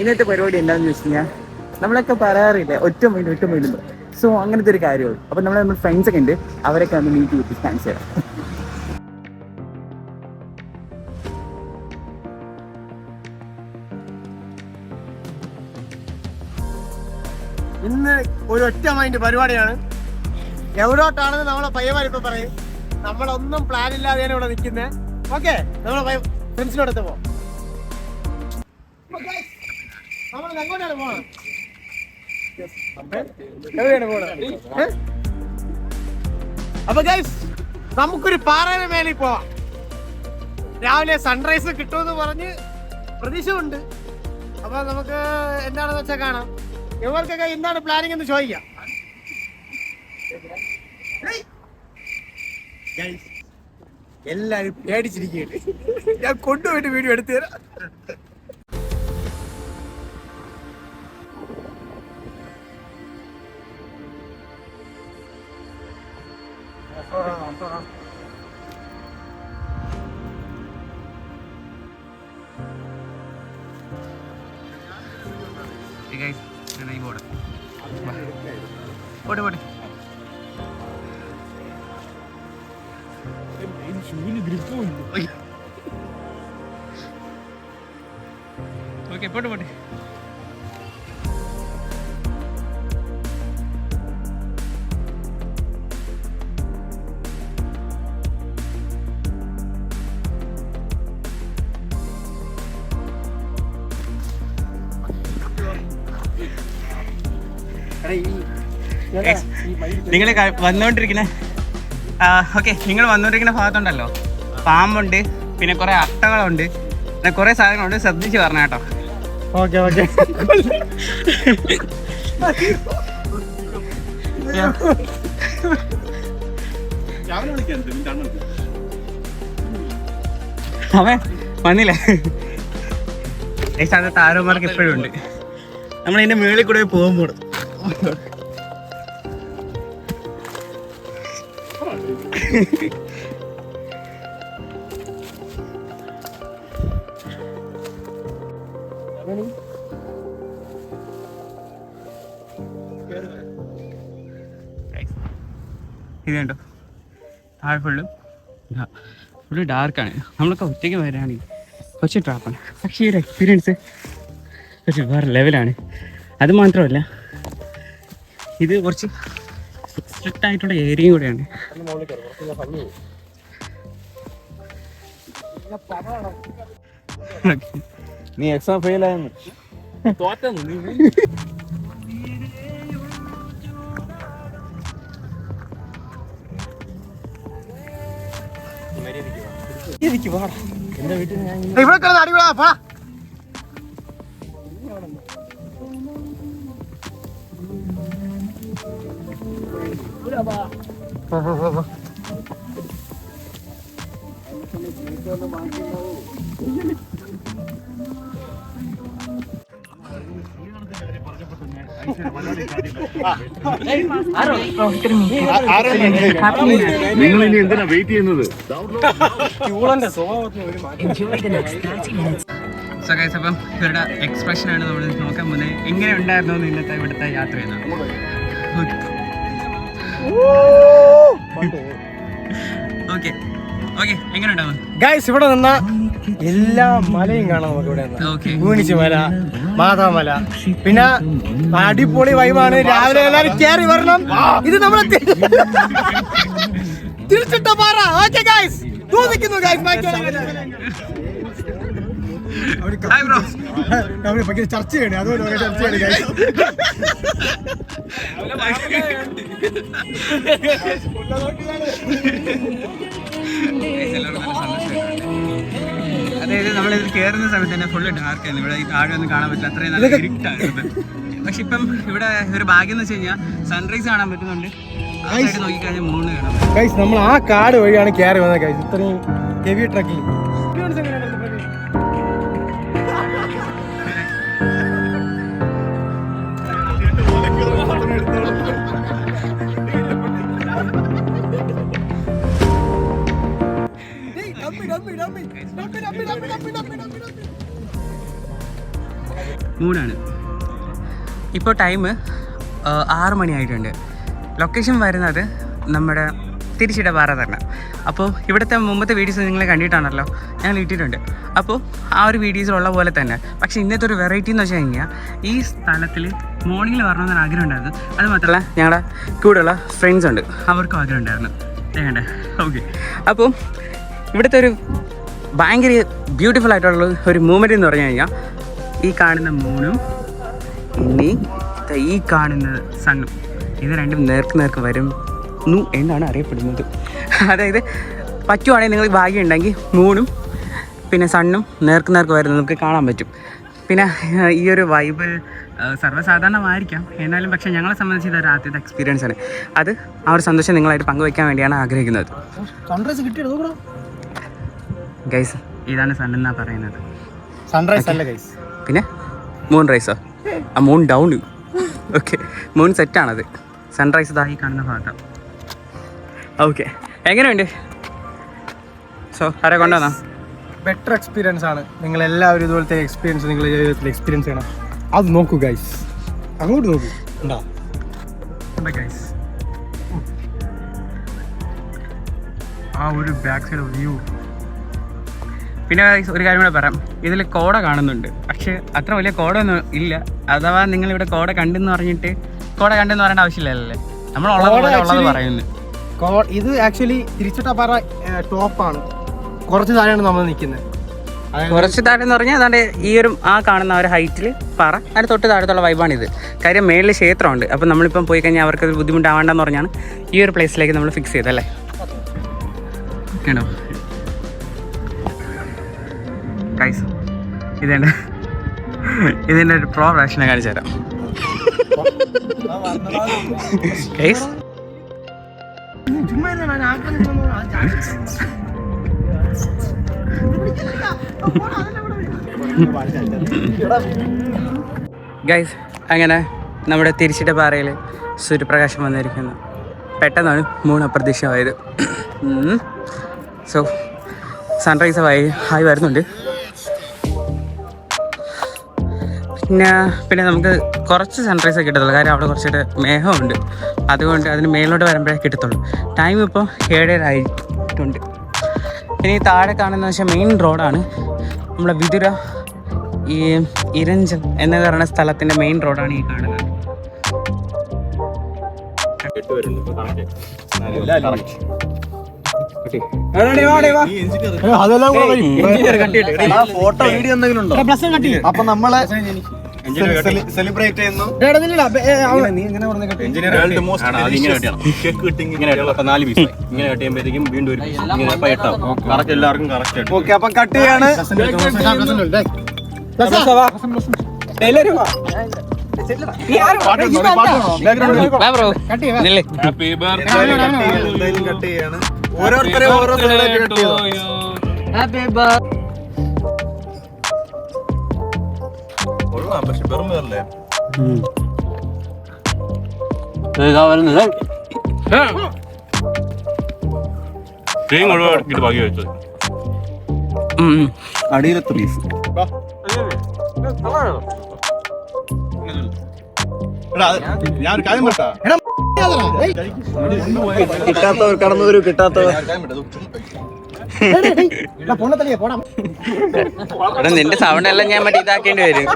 ഇന്നത്തെ പരിപാടി എന്താണെന്ന് വെച്ച് കഴിഞ്ഞാൽ നമ്മളൊക്കെ പറയാറില്ലേ ഒറ്റ മൈൻഡ് ഒറ്റ മൈൻഡ് സോ അങ്ങനത്തെ ഒരു കാര്യമാണ് അപ്പം നമ്മളെ നമ്മൾ ഫ്രണ്ട്സ് ഒക്കെ ഉണ്ട് അവരൊക്കെ ഒന്ന് മീറ്റ് ചെയ്ത് കാണിച്ചു തരാം ഇന്ന് ഒരു ഒറ്റ മൈൻഡ് പരിപാടിയാണ്. എവിടോട്ടാണെന്ന് നമ്മളെ പയ്യന്മാർ ഇപ്പൊ പറയും. നമ്മളൊന്നും പ്ലാൻ ഇല്ലാതെയാണ് ഇവിടെ നിൽക്കുന്നത് ഓക്കെ നമ്മളെ ഫ്രണ്ട്സിനോടത്ത് പോ. നമ്മൾ? അപ്പൊ ഗൈസ് നമുക്കൊരു പാറയുടെ മേലിൽ പോവാം. രാവിലെ സൺറൈസ് കിട്ടുമെന്ന് പറഞ്ഞ് പ്രതീക്ഷ ഉണ്ട് അപ്പൊ നമുക്ക് എന്താണെന്ന് വെച്ചാൽ കാണാം. ഇവർക്കൊക്കെ എന്താണ് പ്ലാനിങ് എന്ന് ചോദിക്കാം. എല്ലാരും പേടിച്ചിരിക്കുകയാണ്. ഞാൻ കൊണ്ടുപോയിട്ട് വീഡിയോ എടുത്തു തരാം. പോട്ടെ പോട്ടെ. ഓക്കെ പോട്ടെ പോട്ടെ. നിങ്ങൾ വന്നുകൊണ്ടിരിക്കുന്ന ഓക്കെ നിങ്ങൾ വന്നുകൊണ്ടിരിക്കുന്ന ഭാഗത്തുണ്ടല്ലോ. പാമ്പുണ്ട് പിന്നെ കുറെ അട്ടകളുണ്ട് പിന്നെ കുറെ സാധനങ്ങളുണ്ട്. ശ്രദ്ധിച്ച് പറഞ്ഞ കേട്ടോ. Okay okay. അവൻ വന്നില്ലേ? അത് താരന്മാർക്ക് ഇപ്പോഴും ഉണ്ട്. നമ്മൾ ഇതിന്റെ മേളിൽ കൂടെ പോകുമ്പോൾ ഇത് കണ്ടോ? താഴെ ഫുള്ള് ഫുള്ള് ഡാർക്കാണ് നമ്മളൊക്കെ ഒറ്റയ്ക്ക് വരാണെങ്കിൽ കുറച്ച് ട്രാപ്പാണ് പക്ഷേ ഈ ഒരു എക്സ്പീരിയൻസ് കുറച്ച് വേറെ ലെവലാണ് അത് മാത്രമല്ല ഇത് കുറച്ച് സ്ട്രിക്റ്റ് ആയിട്ടുള്ള ഏരിയയും കൂടെയാണ്. നീ എക്സാം ഫെയിൽ ആയെന്ന്. ഇവിടെ കിടന്ന് അടിവിടാ നിങ്ങൾ ഇനി എന്തിനാ വെയിറ്റ് ചെയ്യുന്നത് സോ ഗൈസ് അപ്പം ഇവരുടെ എക്സ്പ്രഷനാണ് നമ്മൾ നോക്കാൻ പോകുന്നത്. എങ്ങനെ ഉണ്ടായിരുന്നു ഇന്നത്തെ ഇവിടുത്തെ യാത്ര ചെയ്യുന്നത് ഓക്കെ. ഓക്കെ. ഗൈസ് ഇവിടെ നിന്ന എല്ലാ മലയും കാണാം നമുക്ക് ഇവിടെ നിന്ന്. ഊണിച്ച് മല മാതാമല പിന്നെ അടിപൊളി വൈബാണ് രാവിലെ എല്ലാരും കേറി വരണം. ഇത് നമ്മളെ തിരിച്ചിട്ട പാറ. ഓക്കെ ഗൈസ് നിൽക്കുന്നു ഗൈസ് ഭയങ്കര ചർച്ച ചെയ്യണേ. അതുപോലെ ചർച്ച ചെയ്യണേ അതായത് നമ്മളിത് കയറുന്ന സമയത്ത് തന്നെ ഫുള്ള് ഡാർക്ക് ആയിരുന്നു ഇവിടെ ഈ താഴെ ഒന്നും കാണാൻ പറ്റില്ല. അത്രയും നല്ല ഇരുട്ടായിരുന്നു പക്ഷെ ഇപ്പം ഇവിടെ ഒരു ഭാഗ്യം എന്ന് വെച്ച് കഴിഞ്ഞാൽ സൺറൈസ് കാണാൻ പറ്റുന്നുണ്ട്. നോക്കിക്കഴിഞ്ഞാൽ മൂന്ന് കാണാം നമ്മൾ ആ കാട് വഴിയാണ് കയറി വന്നത് ഇത്രയും ഹെവി ട്രക്കിംഗ് മൂണാണ് ഇപ്പോൾ ടൈം ആറ് മണിയായിട്ടുണ്ട്. ലൊക്കേഷൻ വരുന്നത് നമ്മുടെ തിരിച്ചിടപാറ തന്നെ. അപ്പോൾ ഇവിടുത്തെ മുമ്പത്തെ വീഡിയോസ് നിങ്ങൾ കണ്ടിട്ടാണല്ലോ ഞങ്ങൾ ഇട്ടിട്ടുണ്ട്. അപ്പോൾ ആ ഒരു വീഡിയോസിലുള്ള പോലെ തന്നെ. പക്ഷേ ഇന്നത്തെ ഒരു വെറൈറ്റി എന്ന് വെച്ച് കഴിഞ്ഞാൽ ഈ സ്ഥലത്തിൽ മോർണിംഗിൽ വരണമെന്നൊരു ആഗ്രഹം ഉണ്ടായിരുന്നു. അത് മാത്രമല്ല ഞങ്ങളുടെ കൂടെയുള്ള ഫ്രണ്ട്സ് ഉണ്ട്. അവർക്കും ആഗ്രഹം ഉണ്ടായിരുന്നു. വേണ്ടേ ഓക്കെ അപ്പോൾ ഇവിടുത്തെ ഒരു ഭയങ്കര ബ്യൂട്ടിഫുൾ ആയിട്ടുള്ള ഒരു മൂമെന്റ് എന്ന് പറഞ്ഞു കഴിഞ്ഞാൽ ഈ കാണുന്ന മൂണും ഇനി ഈ കാണുന്ന സണ്ണും ഇത് രണ്ടും നേർക്ക് നേർക്ക് വരും നു എന്നാണ് അറിയപ്പെടുന്നത്. അതായത് പറ്റുവാണെങ്കിൽ നിങ്ങൾ ഭാഗ്യം ഉണ്ടെങ്കിൽ മൂണും പിന്നെ സണ്ണും നേർക്ക് നേർക്ക് വരുന്നത് നമുക്ക് കാണാൻ പറ്റും. പിന്നെ ഈ ഒരു വൈബ് സർവസാധാരണമായിരിക്കാം. എന്നാലും പക്ഷേ ഞങ്ങളെ സംബന്ധിച്ച് ഇതൊരു ആദ്യത്തെ എക്സ്പീരിയൻസ് ആണ്. അത് ആ ഒരു സന്തോഷം നിങ്ങളായിട്ട് പങ്കുവയ്ക്കാൻ വേണ്ടിയാണ് ആഗ്രഹിക്കുന്നത്. ഗൈസ് ഇതാണ് സണ്ണെന്നാണ് പറയുന്നത്. സൺറൈസ് അല്ല ഗൈസ് പിന്നെ മൂൺ റൈസോ ആ? മൂൺ ഡൗൺ ഓക്കെ മൂൺ സെറ്റാണത് സൺറൈസ് ഇതായി കാണുന്ന ഭാഗത്താണ് ഓക്കെ എങ്ങനെയുണ്ട് സോ ആരെ കൊണ്ടുവന്നാ? ബെറ്റർ എക്സ്പീരിയൻസ് ആണ്. നിങ്ങൾ എല്ലാവരും ഇതുപോലത്തെ എക്സ്പീരിയൻസ് നിങ്ങളുടെ ജീവിതത്തിൽ എക്സ്പീരിയൻസ് ചെയ്യണം. അത് നോക്കൂ ഗൈസ് അങ്ങോട്ട് നോക്കൂ. ഉണ്ടോ? ഗൈസ് ആ ഒരു ബാക്ക് സൈഡ് വ്യൂ പിന്നെ ഒരു കാര്യം കൂടെ പറയാം. ഇതിൽ കോട കാണുന്നുണ്ട്. പക്ഷെ അത്ര വലിയ കോടൊന്നും ഇല്ല. അഥവാ നിങ്ങൾ ഇവിടെ കോട കണ്ടെന്ന് പറഞ്ഞിട്ട് കോട കണ്ടെന്ന് പറയേണ്ട ആവശ്യമില്ലല്ലേ? നമ്മൾ ഉള്ളത് പറയുന്നു. ഇത് ആക്ച്വലി തിരിച്ചിട്ടപ്പാറ ടോപ്പാണ് കുറച്ച് താഴെയാണ് നമ്മൾ നിൽക്കുന്നത്. കുറച്ച് താഴെ എന്ന് പറഞ്ഞാൽ അതാണ്ട് ഈ ഒരു ആ കാണുന്ന ഒരു ഹൈറ്റിൽ പാറ. അതിന് തൊട്ട് താഴത്തുള്ള ഇത് കാര്യം മേളിൽ ക്ഷേത്രമുണ്ട്. അപ്പം നമ്മളിപ്പം പോയി കഴിഞ്ഞാൽ അവർക്ക് അത് ബുദ്ധിമുട്ടാവേണ്ടെന്ന് പറഞ്ഞാണ് ഈ ഒരു പ്ലേസിലേക്ക് നമ്മൾ ഫിക്സ് ചെയ്തല്ലേ കേട്ടോ ഗൈസ് ഇതേണ്ട. ഇതിന്റെ ഒരു പ്രോ വേർഷനെ കാണിച്ചു തരാം. ഗൈസ് അങ്ങനെ നമ്മുടെ തിരിച്ചിട്ട പാറയിൽ സൂര്യപ്രകാശം വന്നിരിക്കുന്നു. പെട്ടെന്നാണ് മൂന്ന് അപ്രതീക്ഷമായത് സോ സൺറൈസ് ആയി ആയി വരുന്നുണ്ട്. പിന്നെ പിന്നെ നമുക്ക് കുറച്ച് സൺറൈസ് കിട്ടത്തുള്ളൂ. കാര്യം അവിടെ കുറച്ചിട്ട് മേഘമുണ്ട്. അതുകൊണ്ട് അതിന് മേലോട്ട് വരുമ്പോഴേ കിട്ടത്തുള്ളൂ. ടൈം ഇപ്പോൾ ഏഴര ആയിട്ടുണ്ട് ഇനി താഴെ കാണുന്ന വെച്ചാൽ മെയിൻ റോഡാണ് നമ്മളെ വിതുര ഈ ഇരഞ്ചൽ എന്ന് പറയുന്ന സ്ഥലത്തിന്റെ മെയിൻ റോഡാണ് ഈ കാണുന്നത്. അതെല്ലാം ഫോട്ടോ വീഡിയോ എന്തെങ്കിലും ഉണ്ടോ? പ്ലസ് കട്ടി. അപ്പൊ നമ്മളെ സെലിബ്രേറ്റ് ചെയ്യുന്നു. നീ എങ്ങനെ പറഞ്ഞ കട്ടി. ഓക്കെ. അപ്പൊ ചെയ്യാണ്. ഹാപ്പി ബർത്ത്ഡേ കട്ട് ചെയ്യാണ്. ഓരോരുത്തരെ ഓരോ പക്ഷെ വെറും വേറല്ലേ. തേങ്ങ ബാക്കി വെച്ചത് ഉം, ഉം. അടിയിലത്തെ പീസ് ഞാനൊരു കാര്യം പറട്ടാ കിട്ടാത്തവർ കടന്നു വരൂ കിട്ടാത്തവർ എടാ നിന്റെ സൗണ്ട് എല്ലാം ഞാൻ മറ്റേ ഇതാക്കേണ്ടി വരും.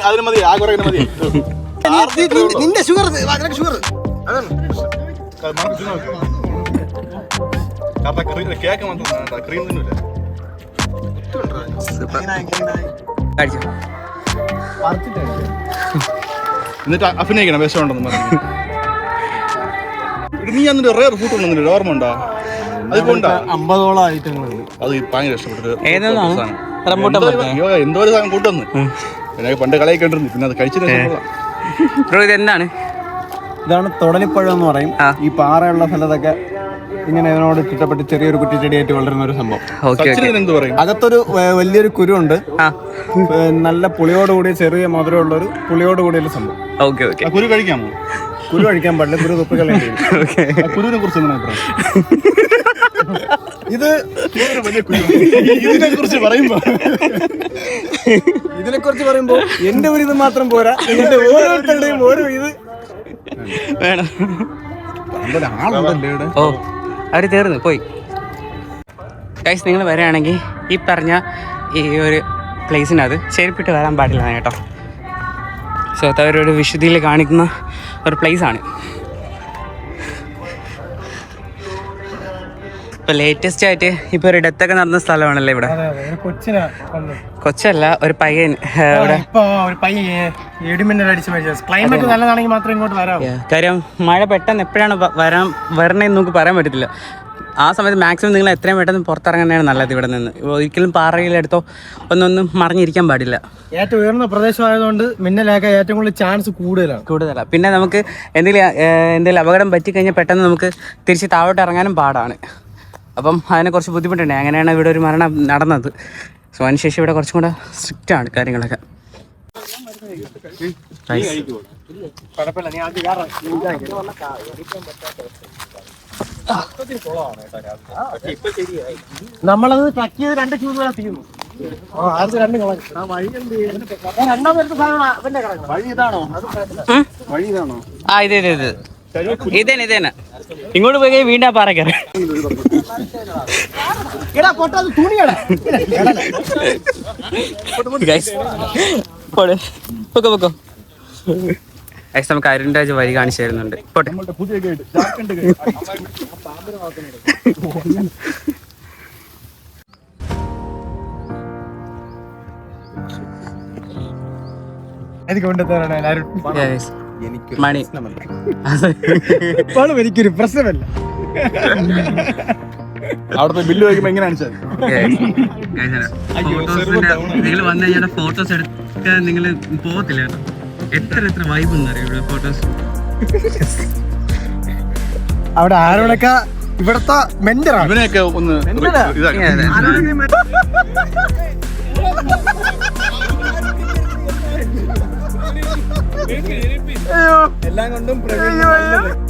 അതിന് മതി ആ കുറെ മതി. നിന്റെ ഷുഗർ ഷുഗർ കേക്ക് മാത്രം ക്രീം തിന്നില്ല കഴിച്ചു എന്നിട്ട് അഭിനയിക്കണം വിഷമുണ്ടെന്ന് പറഞ്ഞു. നീ എന്നിട്ട് റേർ ഫുഡ് കൊണ്ടുവന്നില്ല? ഓർമ്മ ഉണ്ടോ? അമ്പതോളം ഐറ്റങ്ങളുണ്ട് അത് ഭയങ്കര ഇഷ്ടപ്പെട്ടു എന്തോ ഒരു- സാധനം കൂട്ടുന്നു പിന്നെ പണ്ട് കളിയൊക്കെ ഉണ്ടിരുന്നു പിന്നെ അത് കഴിച്ചിട്ട് ബ്രോ ഇത് എന്താണ് ഇതാണ് തൊടലിപ്പഴം എന്ന് പറയും. ഈ പാറയുള്ള സ്ഥലത്തൊക്കെ ഇങ്ങനെ ഇതിനോട് ചുറ്റപ്പെട്ട് ചെറിയൊരു കുറ്റിച്ചെടിയായിട്ട് വളരുന്ന ഒരു സംഭവം. അകത്തൊരു വലിയൊരു കുരുണ്ട് നല്ല പുളിയോട് കൂടിയ ചെറിയ മധുരമുള്ള ഒരു പുളിയോട് കൂടിയ ഒരു സംഭവം. Okay okay. കുരു കഴിക്കാമോ? കുരു കഴിക്കാൻ പാടില്ല കുരു വരും. ഓക്കെ. കുരുവിനെ കുറിച്ച് എന്താണ് അഭിപ്രായം? ഇത് ഇതിനെ കുറിച്ച് പറയുമ്പോ. ഇതിനെ കുറിച്ച് പറയുമ്പോ എന്റെ ഒരു ഇത് മാത്രം പോരാ. എന്റെ ഓരോരുത്തരുടെയും ഓരോ ഇത്. വേണം. ഓ അവർ തീർന്നു പോയി. ഗൈസ് നിങ്ങൾ വരാണെങ്കിൽ ഈ പറഞ്ഞ ഈ ഒരു പ്ലേസിനകത്ത് ചെരുപ്പിട്ട് വരാൻ പാടില്ല കേട്ടോ. സോ അത് അവരൊരു വിശുദ്ധിയിൽ കാണിക്കുന്ന ഒരു place ഇപ്പോൾ ലേറ്റസ്റ്റ് ആയിട്ട് ഇപ്പൊ ഒരു ഡെത്തൊക്കെ നടന്ന സ്ഥലമാണല്ലേ ഇവിടെ. കൊച്ചല്ല ഒരു പയ്യൻ ഇവിടെ കാര്യം മഴ പെട്ടെന്ന് എപ്പോഴാണ് വരാൻ വരണേന്ന് നമുക്ക് പറയാൻ പറ്റത്തില്ല. ആ സമയത്ത് മാക്സിമം നിങ്ങൾ എത്രയും പെട്ടെന്ന് പുറത്തിറങ്ങുന്നതാണ് നല്ലത് ഇവിടെ നിന്ന്. ഒരിക്കലും പാറയിലെടുത്തോ ഒന്നൊന്നും മറിഞ്ഞിരിക്കാൻ പാടില്ല. ഏറ്റവും ഉയർന്ന പ്രദേശമായതുകൊണ്ട് മിന്നലേക്ക ഏറ്റവും കൂടുതൽ ചാൻസ് കൂടുതലാണ്. കൂടുതലാണ് പിന്നെ നമുക്ക് എന്തെങ്കിലും എന്തെങ്കിലും അപകടം പറ്റിക്കഴിഞ്ഞാൽ പെട്ടെന്ന് നമുക്ക് തിരിച്ച് താഴോട്ട് ഇറങ്ങാനും പാടാണ്. അപ്പം അതിനെ കുറച്ച് ബുദ്ധിമുട്ടുണ്ട്. അങ്ങനെയാണ് ഇവിടെ ഒരു മരണം നടന്നത്. സോ അതിനുശേഷം ഇവിടെ കുറച്ചും കൂടെ സ്ട്രിക്റ്റ് ആണ് കാര്യങ്ങളൊക്കെ. നമ്മളത് ട്രക്ക് ചെയ്ത് രണ്ട് ക്യൂബ് തീർന്നു ആ ആദ്യത്തെ രണ്ട് കളഞ്ഞു ആ വഴി എന്ത് ചെയ്യും? ആ രണ്ടാം പേർക്ക് സാധനം അവന്റെ വഴി ഇതാണോ? ഉം? വഴി ഇതാണോ? ആ ഇത് ഇത് ഇത്. ഇതന്നെ ഇതന്നെ ഇങ്ങോട്ട് പോയി വീണ്ടാ പാറ കയറി. പൊക്കോ പൊക്കോ. ഗൈസ് നമുക്ക് അരുൺ രാജ് വഴി കാണിച്ചു തരുന്നുണ്ട്. പോട്ടെ. എനിക്ക് കൊണ്ടുതരണം എല്ലാവരും. മണി. ഇപ്പോഴും എനിക്കൊരു പ്രശ്നമല്ല. അവിടുത്തെ ബില്ല് വയ്ക്കുമ്പോ നിങ്ങൾ വന്നു കഴിഞ്ഞാൽ ഫോട്ടോസ് എടുക്കാൻ നിങ്ങൾ പോകത്തില്ല എത്ര എത്ര വൈബ് എന്നറിയോ ഫോട്ടോസ് അവിടെ ആരോടൊക്കെ ഇവിടത്തെ മെന്ററാണ് ഇവനെയൊക്കെ ഒന്ന് ഇതാക്കി. എല്ലാം കൊണ്ടും പ്രവീൺ.